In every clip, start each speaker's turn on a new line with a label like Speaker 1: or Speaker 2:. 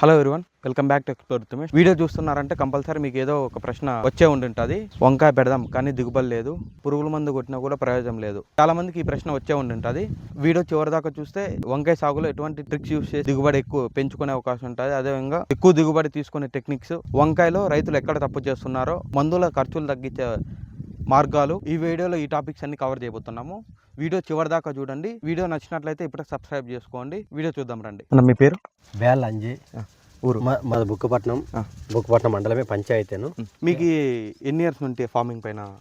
Speaker 1: Hello everyone welcome back to explore Tumesh video చూస్తున్నారంటే compulsory మీకు ఏదో ఒక ప్రశ్న వచ్చే ఉండుంటుంది. వంకాయ పెడదాం కానీ దిగుబడి లేదు. పురుగుల మందు కొట్టినా కూడా ప్రయోజనం లేదు. చాలా మందికి ఈ ప్రశ్న వచ్చే ఉండుంటుంది. వీడియో చివరి దాకా చూస్తే వంకాయ సాగులో ఎటువంటి ట్రిక్స్ యూస్ చేసి దిగుబడి ఎక్కువ పెంచుకునే అవకాశం ఉంటుంది. అదేవిధంగా ఎక్కువ దిగుబడి తీసుకునే టెక్నిక్స్ వంకాయలో రైతులు ఎక్కడ తప్పు చేస్తున్నారో మందుల ఖర్చులు తగ్గించే మార్గాలు ఈ వీడియోలో ఈ టాపిక్స్ అన్ని కవర్ చేయబోతున్నాము. వీడియో చివరి దాకా చూడండి. వీడియో నచ్చినట్లయితే ఇప్పుడే సబ్స్క్రైబ్ చేసుకోండి. వీడియో చూద్దాం రండి. మీ పేరు?
Speaker 2: బేల్ అంజి.
Speaker 1: ఊరు?
Speaker 2: మా మాది బుక్కపట్నం. బుక్కపట్నం మండలమే పంచాయతీను.
Speaker 1: మీకు ఎన్ని ఇయర్స్ నుండి ఫార్మింగ్ పైన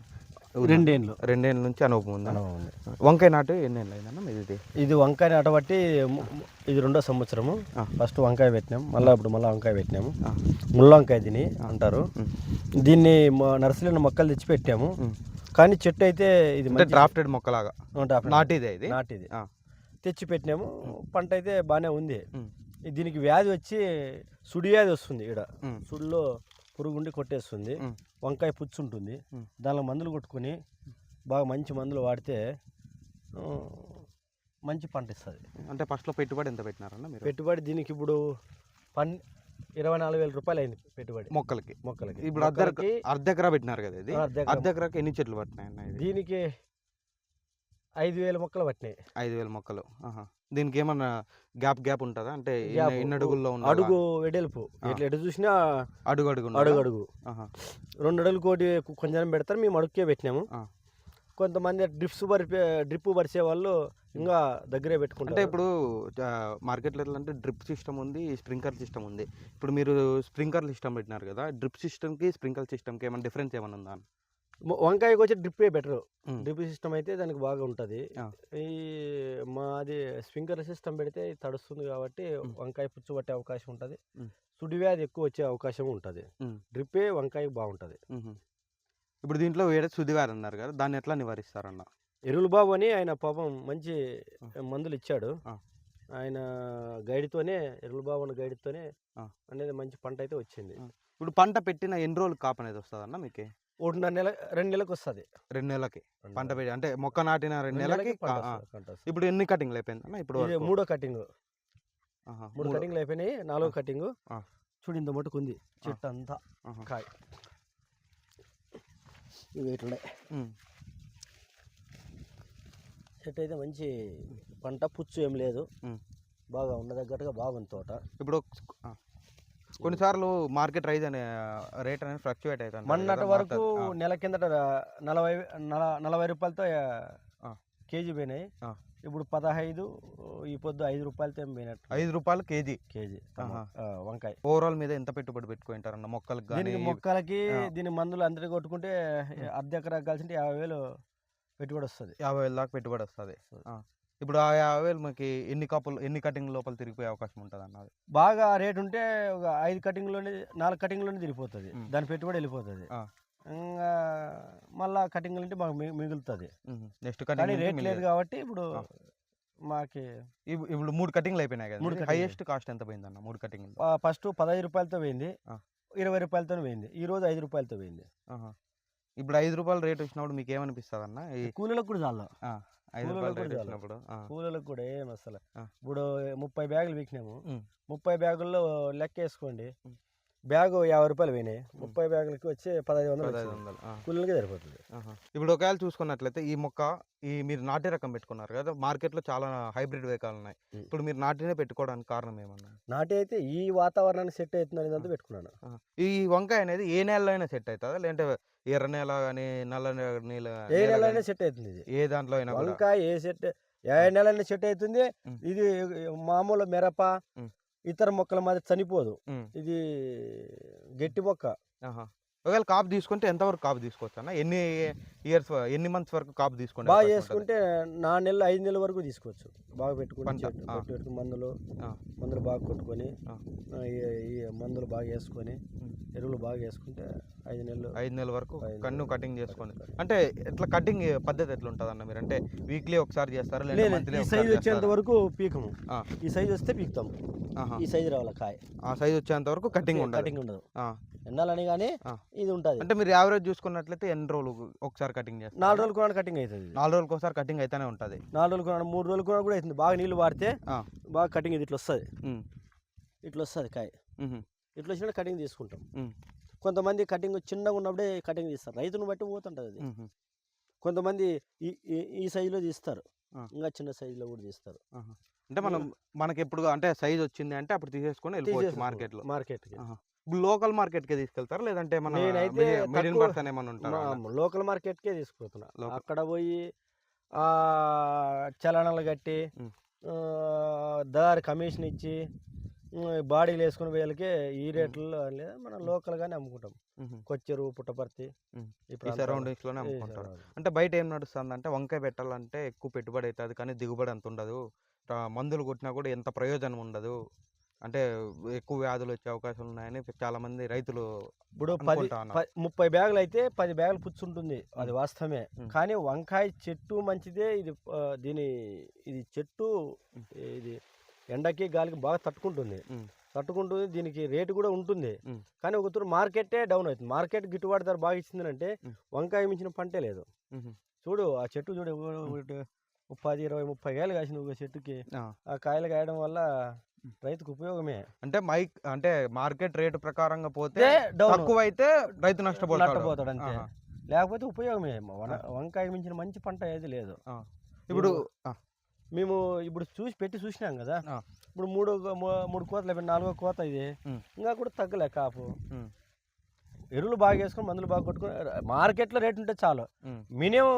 Speaker 2: రెండేళ్ళు.
Speaker 1: రెండేళ్ళ నుంచి అనుభవం ఉందా?
Speaker 2: అనుభవం ఉంది.
Speaker 1: వంకాయ నాటు ఎన్ని ఏళ్ళు అయిందన్న మీది? ఇది
Speaker 2: ఇది వంకాయ నాటబట్టి ము- ము- ఇది రెండో సంవత్సరము. ఫస్ట్ వంకాయ పెట్టినాం. మళ్ళీ ఇప్పుడు మళ్ళీ వంకాయ పెట్టినాము. ముళ్ళ వంకాయ దీని అంటారు. దీన్ని మా నర్సరీలో మొక్కలు తెచ్చి పెట్టాము. కానీ చెట్టు అయితే ఇది
Speaker 1: అంటే డ్రాఫ్టెడ్ మొక్కలాగా.
Speaker 2: నాటి
Speaker 1: నాటిదే ఇది?
Speaker 2: నాటిది. తెచ్చి పెట్టినాము పంట అయితే బాగానే ఉంది. దీనికి వ్యాధి వచ్చి సుడి వ్యాధి వస్తుంది ఇక్కడ. సుడిలో పురుగుండి కొట్టేస్తుంది. వంకాయ పుచ్చు ఉంటుంది. దానిలో మందులు కొట్టుకొని బాగా మంచి మందులు వాడితే మంచి పంట ఇస్తుంది.
Speaker 1: అంటే ఫస్ట్లో పెట్టుబడి ఎంత పెట్టినారన్న మీరు?
Speaker 2: పెట్టుబడి దీనికి ఇప్పుడు పన్ ఇరవై నాలుగు వేల రూపాయలు అయింది పెట్టుబడి
Speaker 1: మొక్కలకి
Speaker 2: మొక్కలకి
Speaker 1: ఇప్పుడు అర్ధ
Speaker 2: మొక్కలకి
Speaker 1: అర్ధ ఎకరా పెట్టినారు కదా ఇది
Speaker 2: ఆ, అర్ధ ఎకరా.
Speaker 1: అర్ధ ఎకరాకి ఎన్ని చెట్లు పట్టినాయి
Speaker 2: దీనికి ఐదు వేల మొక్కలు పట్టినాయి
Speaker 1: ఐదు వేల మొక్కలు ఆహా. దీనికి ఏమన్నా గ్యాప్ గ్యాప్ ఉంటుందా అంటే. ఎన్ని- అడుగుల్లో ఉండాలా?
Speaker 2: అడుగు వెడల్పు. ఎట్లా ఎటు చూసినా
Speaker 1: అడుగు అడుగు?
Speaker 2: అడుగు అడుగు
Speaker 1: ఆహా.
Speaker 2: రెండు అడుగులు కోటి కొంచెం పెడతారు మేము అడుగుకే పెట్టినాము. కొంతమంది డ్రిప్స్ పరిపే డ్రిప్ పరిచే వాళ్ళు ఇంకా దగ్గరే
Speaker 1: అంటే
Speaker 2: పెట్టుకుంటారు
Speaker 1: ఇప్పుడు మార్కెట్లో ఎట్లా అంటే డ్రిప్ సిస్టమ్ ఉంది స్ప్రింకర్ సిస్టమ్ ఉంది ఇప్పుడు మీరు స్ప్రింకర్ సిస్టమ్ పెట్టినారు కదా డ్రిప్ సిస్టమ్కి స్ప్రింకర్ సిస్టమ్కి ఏమైనా డిఫరెన్స్ ఏమైనా ఉందా
Speaker 2: వంకాయకి వచ్చి డ్రిప్పే బెటర్. డ్రిప్ సిస్టమ్ అయితే దానికి బాగా ఉంటుంది. ఈ మాది స్ప్రింకర్ సిస్టమ్ పెడితే తడుస్తుంది కాబట్టి. వంకాయ పుచ్చు పట్టే అవకాశం ఉంటుంది
Speaker 1: ఉమ్.
Speaker 2: సుడి వ్యాధి ఎక్కువ వచ్చే అవకాశం ఉంటుంది. డ్రిప్పే వంకాయ బాగుంటుంది.
Speaker 1: ఇప్పుడు దీంట్లో వేరే సుదివారు అన్నారు కదా దాన్ని ఎట్లా నివారిస్తారన్న
Speaker 2: ఎరువులు బాబు అని ఆయన పాపం మంచి. మందులు ఇచ్చాడు. ఆయన గైడ్తోనే ఎరువులు బాబు అన్న గైడ్తోనే. అనేది మంచి పంట అయితే వచ్చింది.
Speaker 1: ఇప్పుడు పంట పెట్టిన ఎన్ని రోజులు కాపు అనేది వస్తుందన్న మీకు
Speaker 2: ఒకటిన్నర నెల రెండు నెలలకు వస్తుంది
Speaker 1: రెండు నెలలకి పంట పెట్టి అంటే మొక్క నాటిన రెండు నెలలకి. ఇప్పుడు ఎన్ని కటింగ్లు అయిపోయిందన్న ఇప్పుడు?
Speaker 2: మూడో కటింగ్ మూడు. కటింగ్లు అయిపోయినాయి నాలుగో కటింగ్. చూడు ఇంత మటుకు ఉంది చెట్టు అంతా. కాయ ఇవి
Speaker 1: మ్మ్.
Speaker 2: చెట్టు అయితే మంచి పంట పుచ్చు ఏం లేదు. బాగా ఉన్న దగ్గరగా బాగుంది తోట
Speaker 1: ఇప్పుడు. కొన్నిసార్లు మార్కెట్ రైజ్ అనే రేట్ అనేది ఫ్లక్చువేట్ అవుతుంది
Speaker 2: మొన్నటి వరకు నెల కిందట నలభై నల- నలభై రూపాయలతో. కేజీ పోయినాయి. ఇప్పుడు పదహైదు ఈ పొద్దు ఐదు రూపాయలతో ఏం పోయినట్టు.
Speaker 1: ఐదు రూపాయలు కేజీ.
Speaker 2: కేజీ వంకాయ.
Speaker 1: ఓవరాల్ మీద ఎంత పెట్టుబడి పెట్టుకుంటారన్న మొక్కలకు
Speaker 2: దీనికి మొక్కలకి. దీని మందులు అందరికి కొట్టుకుంటే అర్ధ ఎకరా కలిసి యాభై వేలు పెట్టుబడి వస్తుంది.
Speaker 1: యాభై వేల దాకా పెట్టుబడి వస్తుంది. ఇప్పుడు ఆ యాభై వేలు మనకి ఎన్ని కప్పులు ఎన్ని కటింగ్ లోపల తిరిగిపోయే అవకాశం ఉంటుంది అన్నది
Speaker 2: బాగా రేట్ ఉంటే ఒక ఐదు కటింగ్లోనే నాలుగు కటింగ్లోనే తిరిగిపోతుంది. దాని పెట్టుబడి వెళ్ళిపోతుంది. మళ్ళా కటింగ్లు అంటే మాకు మిగులుతుంది.
Speaker 1: నెక్స్ట్ కటింగ్
Speaker 2: రేట్ లేదు కాబట్టి ఇప్పుడు. మాకి
Speaker 1: ఇప్పుడు మూడు కటింగ్లు అయిపోయినాయి
Speaker 2: మూడు
Speaker 1: కదా
Speaker 2: cutting
Speaker 1: హైయెస్ట్ కాస్ట్ ఎంత పోయిందన్న మూడు కటింగ్
Speaker 2: ఫస్ట్ పదహైదు రూపాయలతో పోయింది. ఇరవై రూపాయలతో పోయింది. ఈ రోజు ఐదు రూపాయలతో పోయింది.
Speaker 1: ఇప్పుడు ఐదు రూపాయల రేట్ వచ్చినప్పుడు మీకు ఏమనిపిస్తుంది అన్న
Speaker 2: కూలీలకు కూడా చాలు.
Speaker 1: ఐదు
Speaker 2: కూలీలకు. కూలీలకు కూడా ఏం అసలు. ఇప్పుడు ముప్పై బ్యాగులు వీకినాము. ముప్పై బ్యాగుల్లో లెక్క వేసుకోండి. బ్యాగు యాభై రూపాయలు పోయినాయి ముప్పై బ్యాగులకి వచ్చి పదహైదు వందలు. కూలీలకి సరిపోతుంది.
Speaker 1: ఇప్పుడు ఒకవేళ చూసుకున్నట్లయితే ఈ మొక్క ఈ మీరు నాటి రకం పెట్టుకున్నారు కదా మార్కెట్లో చాలా హైబ్రిడ్ వేకాలు ఉన్నాయి. ఇప్పుడు మీరు నాటినే పెట్టుకోవడానికి కారణం ఏమన్నా
Speaker 2: నాటి అయితే ఈ వాతావరణానికి సెట్ అవుతుందని అంతా పెట్టుకున్నాను.
Speaker 1: ఈ వంకాయ అనేది ఏ నెలలో అయినా సెట్ అవుతుందా లేదంటే ఎర్ర నేల కానీ నల్ల నీళ్ళ
Speaker 2: ఏ
Speaker 1: నేల
Speaker 2: అయినా సెట్ అవుతుంది ఇది
Speaker 1: ఏ దాంట్లో అయినా
Speaker 2: వంకాయ ఏ సెట్ ఏ నెల అయినా సెట్ అవుతుంది. ఇది మామూలు మిరప. ఇతర మొక్కల మాదిరి చనిపోదు. ఇది గట్టి మొక్క.
Speaker 1: ఒకవేళ కాపు తీసుకుంటే ఎంతవరకు కాపు తీసుకోవచ్చు అన్న ఎన్ని ఇయర్స్ ఎన్ని మంత్స్ వరకు కాపు తీసుకుంటే
Speaker 2: బాగా? చేసుకుంటే నా నెలలు ఐదు నెలల వరకు తీసుకోవచ్చు బాగా పెట్టుకుని
Speaker 1: పంట,
Speaker 2: చెట్టు-
Speaker 1: ఆ.
Speaker 2: పెట్టు పెట్టుకుని మందులు. మందులు బాగా కొట్టుకొని మందులు బాగా వేసుకొని. ఎరువులు బాగా వేసుకుంటే ఐదు నెలలు
Speaker 1: ఐదు నెలల వరకు కన్ను కటింగ్ చేసుకోండి. అంటే ఎట్లా కటింగ్ పద్ధతి ఎట్లా ఉంటుంది అన్న మీరు అంటే వీక్లీ ఒకసారి చేస్తారా
Speaker 2: ఈ సైజు వచ్చేంత వరకు పీకము. ఈ సైజు వస్తే పీకుతాం ఈ సైజు రావాలి కాయ
Speaker 1: ఆ సైజ్ వచ్చేంత వరకు కటింగ్ ఉండాలి
Speaker 2: కటింగ్ ఉండదు. ఎన్నాలని కానీ. ఇది ఉంటుంది
Speaker 1: అంటే మీరు యావరేజ్ చూసుకున్నట్లయితే ఎన్ని రోజులు ఒకసారి కటింగ్ చేస్తారు
Speaker 2: నాలుగు రోజులు కూడా కటింగ్ అవుతుంది.
Speaker 1: నాలుగు రోజులకు ఒకసారి కటింగ్ అయితేనే ఉంటుంది
Speaker 2: నాలుగు రోజులు కూడా మూడు రోజులు కూడా కూడా అవుతుంది బాగా నీళ్ళు వాడితే
Speaker 1: ఆ.
Speaker 2: బాగా కటింగ్ ఇది ఇట్లా వస్తుంది. ఇట్లా వస్తుంది కాయ. ఇట్లా వచ్చిన కటింగ్ తీసుకుంటాం. కొంతమంది కటింగ్ చిన్నగా ఉన్నప్పుడే కటింగ్ తీస్తారు రైతును బట్టి పోతుంటుంది అది. కొంతమంది ఈ ఈ- సైజులో తీస్తారు. ఇంకా చిన్న సైజులో కూడా తీస్తారు.
Speaker 1: అంటే మనం మనకి ఎప్పుడు అంటే సైజ్ వచ్చింది అంటే అప్పుడు తీసేసుకొని వెళ్ళిపోవచ్చు మార్కెట్లో
Speaker 2: మార్కెట్కి
Speaker 1: లోకల్ మార్కెట్కి తీసుకెళ్తారా? లేదంటే మన
Speaker 2: నేనైతే
Speaker 1: మిడిల్ పర్సన్ ఏమైనా ఉంటారా
Speaker 2: లోకల్ మార్కెట్కే తీసుకుపోతున్నా.
Speaker 1: Local.
Speaker 2: అక్కడ పోయి ఆ చలనాలు కట్టి దారి కమిషన్ ఇచ్చి బాడీలు వేసుకుని వేలకే ఈ రేట్లలో లేదా మనం లోకల్గానే అమ్ముకుంటాం.
Speaker 1: మ్మ్.
Speaker 2: కొచ్చెరు పుట్టపర్తి ప్రాంతాల్లో. సరౌండింగ్స్లోనే
Speaker 1: అమ్ముకుంటారు. అంటే బయట ఏం నడుస్తుంది అంటే వంకాయ పెట్టాలంటే ఎక్కువ పెట్టుబడి అవుతుంది కానీ దిగుబడి అంత ఉండదు. మందులు కొట్టినా కూడా ఎంత ప్రయోజనం ఉండదు. అంటే ఎక్కువ వ్యాధులు వచ్చే అవకాశాలు ఉన్నాయని చాలా మంది రైతులు
Speaker 2: ఇప్పుడు పది ముప్పై బ్యాగులు అయితే పది బ్యాగులు పుచ్చుంటుంది అది వాస్తవమే. కానీ వంకాయ చెట్టు మంచిదే ఇది దీని ఇది చెట్టు. ఇది ఎండకి గాలికి బాగా తట్టుకుంటుంది. తట్టుకుంటుంది దీనికి రేటు కూడా ఉంటుంది. కానీ ఒకతూరు మార్కెటే డౌన్ అవుతుంది మార్కెట్ గిట్టుబాటు ధర బాగా ఇచ్చింది అంటే. వంకాయ మించిన పంటే లేదు. చూడు ఆ చెట్టు చూడు పది ఇరవై ముప్పై కాయలు కాసిన ఒక చెట్టుకి.
Speaker 1: ఆ
Speaker 2: కాయలు కాయడం వల్ల రైతుకు ఉపయోగమే.
Speaker 1: అంటే మైక్ అంటే మార్కెట్ రేటు ప్రకారంగా పోతే తక్కువ అయితే రైతు నష్టపోతాడు.
Speaker 2: అంతే. లేకపోతే ఉపయోగమే. వంకాయ మించిన మంచి పంట ఏది లేదు.
Speaker 1: ఇప్పుడు
Speaker 2: మేము ఇప్పుడు చూసి పెట్టి చూసినాం కదా. ఇప్పుడు మూడు మూడు కోతలు అయిపోయి నాలుగో కోత ఇది. ఇంకా కూడా తగ్గలే కాపు. ఎరువులు బాగా వేసుకొని మందులు బాగా కొట్టుకొని మార్కెట్లో రేట్ ఉంటే చాలు. మినిమం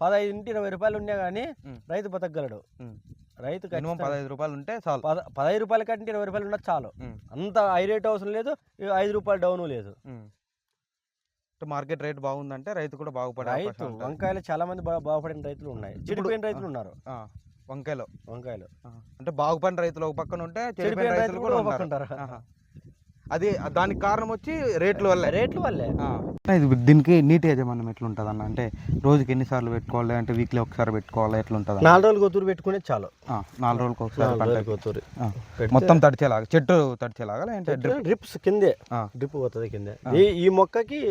Speaker 2: పదహైదు ఇంటి ఇరవై రూపాయలు ఉన్నా కానీ. రైతు బతకగలడు. రైతు
Speaker 1: మినిమం పదహైదు రూపాయలు ఉంటే చాలు.
Speaker 2: పద పదహైదు రూపాయల కంటే ఇరవై రూపాయలు ఉన్నా చాలు. అంత హై రేట్ అవసరం లేదు ఐదు రూపాయలు డౌను లేదు.
Speaker 1: మార్కెట్ రేట్ బాగుందంటే రైతు కూడా బాగుపడే
Speaker 2: రైతు. వంకాయలు చాలా మంది బాగా బాగుపడిన రైతులు ఉన్నాయి. చెడిపోయిన రైతులు ఉన్నారు.
Speaker 1: వంకాయలో.
Speaker 2: వంకాయలు.
Speaker 1: అంటే బాగుపడిన రైతులు ఒక పక్కన ఉంటే చెడిపోయిన రైతులు కూడా
Speaker 2: ఉంటారు.
Speaker 1: అది దానికి కారణం వచ్చి రేట్ల వల్ల.
Speaker 2: రేట్లు వల్లే.
Speaker 1: ఇది దీనికి నీటి యాజమాన్యం ఎట్లుంటుంది అన్న అంటే రోజుకి ఎన్నిసార్లు పెట్టుకోవాలి? అంటే వీక్లీ ఒకసారి పెట్టుకోవాలి? ఎట్లుంటుంది
Speaker 2: నాలుగు రోజులు కొత్తూరు పెట్టుకునే చాలు.
Speaker 1: నాలుగు రోజులకు ఒకసారి
Speaker 2: కొత్తూరు
Speaker 1: మొత్తం తడిచేలాగా చెట్టు తడిచేలాగా లేదంటే డ్రిప్?
Speaker 2: డ్రిప్స్ కిందే
Speaker 1: ఆ.
Speaker 2: డ్రిప్ పోతుంది కిందే. ఈ ఈ మొక్కకి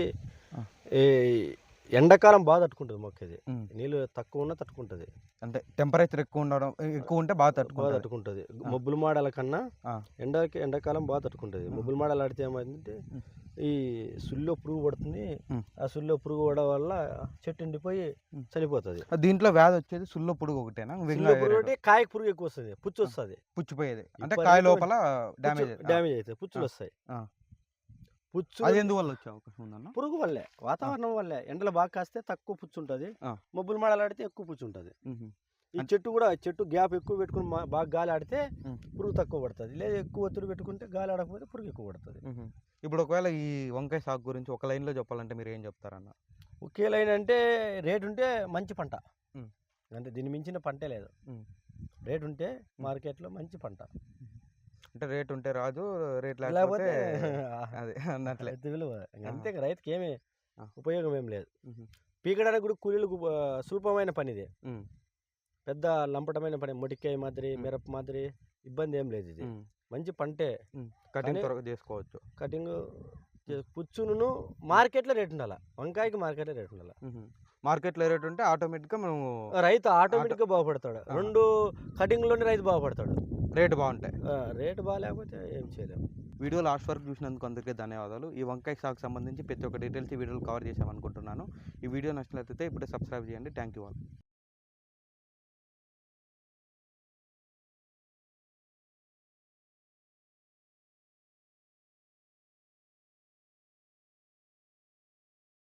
Speaker 2: ఎండాకాలం బాగా తట్టుకుంటుంది మొక్క ఇది. నీళ్ళు తక్కువ ఉన్నా తట్టుకుంటుంది.
Speaker 1: అంటే టెంపరేచర్ ఎక్కువ ఉండడం ఎక్కువ ఉంటే బాగా తట్టుకుంటుంది.
Speaker 2: తట్టుకుంటుంది. మబ్బుల మాడల కన్నా. ఎండకి ఎండాకాలం బాగా తట్టుకుంటుంది. మబ్బుల మాడలు ఆడితే ఏమైందంటే. ఈ సుల్లో పురుగు పడుతుంది. ఆ సుల్లో పురుగు పడడం వల్ల చెట్టు ఎండిపోయి. చనిపోతుంది.
Speaker 1: దీంట్లో వ్యాధి వచ్చేది సుల్లో పురుగు ఒకటేనా? ఇంకా
Speaker 2: పురుగు ఒకటి ఎక్కువ వస్తుంది. పుచ్చు వస్తుంది.
Speaker 1: పుచ్చిపోయేది. అంటే కాయ లోపల డ్యామేజ్
Speaker 2: డ్యామేజ్ అవుతుంది. పుచ్చులు. వస్తాయి. పుచ్చు
Speaker 1: అది ఎందువల్ల వచ్చే అవకాశం ఉందన్న?
Speaker 2: పురుగు వల్లే. వాతావరణం వల్లే. ఎండలు బాగా కాస్తే తక్కువ పుచ్చు ఉంటుంది. మబ్బులు మాడలాడితే ఎక్కువ పుచ్చు ఉంటుంది. ఈ చెట్టు కూడా చెట్టు గ్యాప్ ఎక్కువ పెట్టుకుని బాగా గాలి ఆడితే. పురుగు తక్కువ పడుతుంది. లేదా ఎక్కువ ఒత్తిడి పెట్టుకుంటే గాలి ఆడకపోతే పురుగు ఎక్కువ పడుతుంది.
Speaker 1: ఇప్పుడు ఒకవేళ ఈ వంకాయ సాగు గురించి ఒక లైన్లో చెప్పాలంటే మీరు ఏం చెప్తారన్న?
Speaker 2: ఒకే లైన్ అంటే రేట్ ఉంటే మంచి పంట. అంటే దీన్ని మించిన పంటే లేదు. రేట్ ఉంటే మార్కెట్లో మంచి పంట.
Speaker 1: అంటే రేట్ ఉంటే రాజు రేట్
Speaker 2: లేకపోతే
Speaker 1: అదే అన్నట్లే
Speaker 2: విలువ. అంతే రైతుకి ఏమీ. ఉపయోగం ఏం లేదు. పీకడానికి కూడా కూలీలకు ఆ, సులభమైన పని ఇది. పెద్ద లంపటమైన పని మొటికాయ మాదిరి. మిరప మాదిరి ఇబ్బంది ఏం లేదు ఇది. మంచి పంటే.
Speaker 1: కటింగ్ త్వరగా చేసుకోవచ్చు
Speaker 2: కటింగ్ పుచ్చును మార్కెట్లో రేట్ ఉండాలి వంకాయకి మార్కెట్లో రేట్ ఉండాలి.
Speaker 1: మార్కెట్లో రేట్ ఉంటే ఆటోమేటిక్గా మేము
Speaker 2: రైతు ఆటోమేటిక్గా బాగుపడతాడు. రెండు కటింగ్లోనే రైతు బాగుపడతాడు
Speaker 1: రేట్ బాగుంటాయి.
Speaker 2: రేటు బాగాలేకపోతే ఏం చేయలేము
Speaker 1: వీడియో లాస్ట్ వరకు చూసినందుకు అందరికీ ధన్యవాదాలు. ఈ వంకాయ సాగుకు సంబంధించి ప్రతి ఒక్క డీటెయిల్స్ ఈ వీడియోలో కవర్ చేసామనుకుంటున్నాను ఈ వీడియో నచ్చినట్లయితే ఇప్పుడే సబ్స్క్రైబ్ చేయండి. Thank you all.